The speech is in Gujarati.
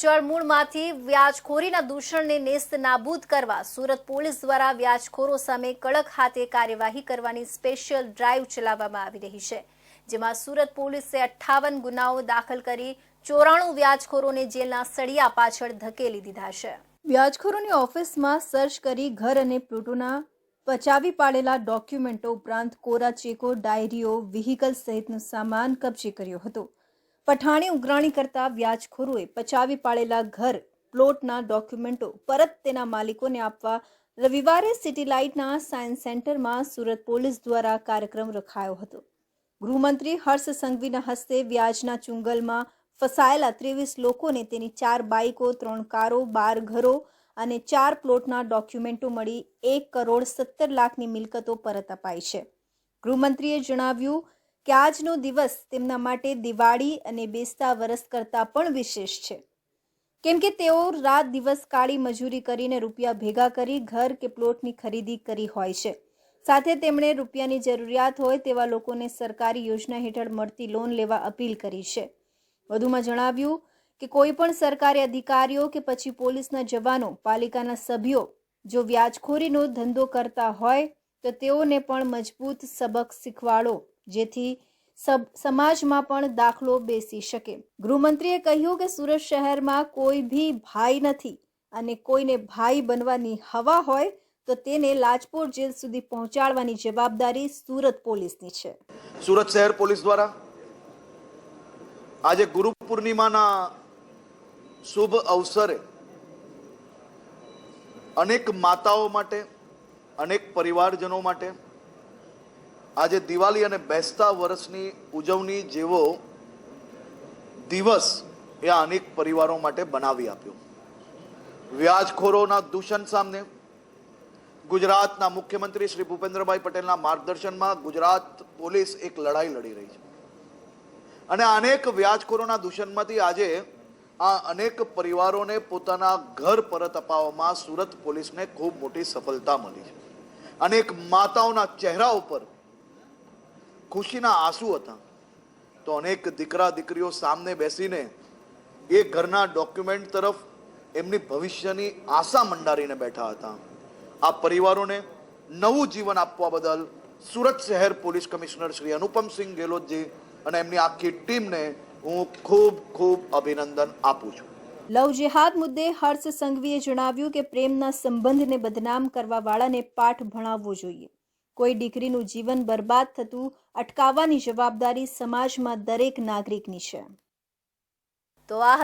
જળમૂળમાંથી વ્યાજખોરીના દૂષણને નેસ્ત નાબૂદ કરવા સુરત પોલીસ દ્વારા વ્યાજખોરો સામે કડક હાથે કાર્યવાહી કરવાની સ્પેશિયલ ડ્રાઈવ ચલાવવામાં આવી રહી છે, જેમાં સુરત પોલીસે અઠ્ઠાવન ગુનાઓ દાખલ કરી ચોરાણું વ્યાજખોરોને જેલના સળિયા પાછળ ધકેલી દીધા છે. વ્યાજખોરોની ઓફિસમાં સર્ચ કરી ઘર અને પ્લોટોના પચાવી પાડેલા ડોક્યુમેન્ટો ઉપરાંત કોરા ચેકો, ડાયરીઓ, વ્હીકલ સહિતનો સામાન કબજે કર્યો હતો. પઠાણી ઉઘરાણી કરતા વ્યાજખોરોએ પચાવી પાડેલા ઘર પ્લોટના ડોક્યુમેન્ટો પરત તેના માલિકોને આપવા રવિવારે સિટી લાઇટના સાયન્સ સેન્ટરમાં સુરત પોલીસ દ્વારા કાર્યક્રમ રખાયો હતો. ગૃહમંત્રી હર્ષ સંઘવીના હસ્તે વ્યાજના ચુંગલમાં ફસાયેલા ત્રેવીસ લોકોને તેની ચાર બાઇકો, ત્રણ કારો, બાર ઘરો અને ચાર પ્લોટના ડોક્યુમેન્ટો મળી એક કરોડ સત્તર લાખની મિલકતો પરત અપાઈ છે. ગૃહમંત્રીએ જણાવ્યું કે આજનો દિવસ તેમના માટે દિવાળી અને બેસતા વરસ કરતાં પણ વિશેષ છે. કેમ કે તેઓ રાત દિવસ કાળી મજૂરી કરીને રૂપિયા ભેગા કરી ઘર કે પ્લોટની ખરીદી કરી હોય છે. સાથે તેમણે રૂપિયાની જરૂરિયાત હોય તેવા લોકોને સરકારી યોજના હેઠળ મળતી લોન લેવા અપીલ કરી છે. વધુમાં જણાવ્યું કે કોઈ પણ સરકારી અધિકારીઓ કે પછી પોલીસના જવાનો, પાલિકાના સભ્યો જો વ્યાજખોરીનો ધંધો કરતા હોય તો તેઓને પણ મજબૂત સબક શીખવાડો જેથી સમાજમાં પણ દાખલો બેસી શકે. ગૃહમંત્રીએ કહ્યું કે સુરત શહેરમાં કોઈ ભી ભાઈ નથી અને કોઈને ભાઈ બનવાની હવા હોય તો તેને લાજપોર જેલ સુધી પહોંચાડવાની જવાબદારી સુરત પોલીસની છે. સુરત શહેર પોલીસ દ્વારા આજે ગુરુ પૂર્ણિમાના શુભ અવસરે અનેક માતાઓ માટે, અનેક પરિવારજનો માટે આજે દિવાળી અને બેસતા વર્ષની ઉજવણી જેવો દિવસ એ અનેક પરિવારો માટે બનાવી આપ્યો. વ્યાજખોરોના દૂષણ સામે ગુજરાતના મુખ્યમંત્રી શ્રી ભૂપેન્દ્રભાઈ પટેલના માર્ગદર્શનમાં ગુજરાત પોલીસ એક લડાઈ લડી રહી છે. અને અનેક વ્યાજખોરોના દૂષણમાંથી આજે આ અનેક પરિવારોને પોતાના ઘર પરત અપાવવામાં સુરત પોલીસને ખૂબ મોટી સફળતા મળી છે. અનેક માતાઓના ચહેરા ઉપર ખુશીના આંસુ હતા. તો અનેક દીકરા, દીકરીઓ સામને બેસીને એ ઘરના ડોક્યુમેન્ટ તરફ એમની ભવિષ્યની આશા મંડારીને બેઠા હતા. આ પરિવારોને નવું જીવન આપવા બદલ સુરત શહેર પોલીસ કમિશનર શ્રી અનુપમસિંહ ગેહલોતજી અને એમની આખી ટીમને હું ખૂબ ખૂબ અભિનંદન આપું છું. લવ જેહાદ મુદ્દે હર્ષ સંઘવીએ જણાવ્યું કે પ્રેમના સંબંધને બદનામ કરવાવાળાને પાઠ ભણાવવો જોઈએ. કોઈ દીકરીનું જીવન બરબાદ થતું અટકાવવાની જવાબદારી સમાજમાં દરેક નાગરિકની છે. તો આ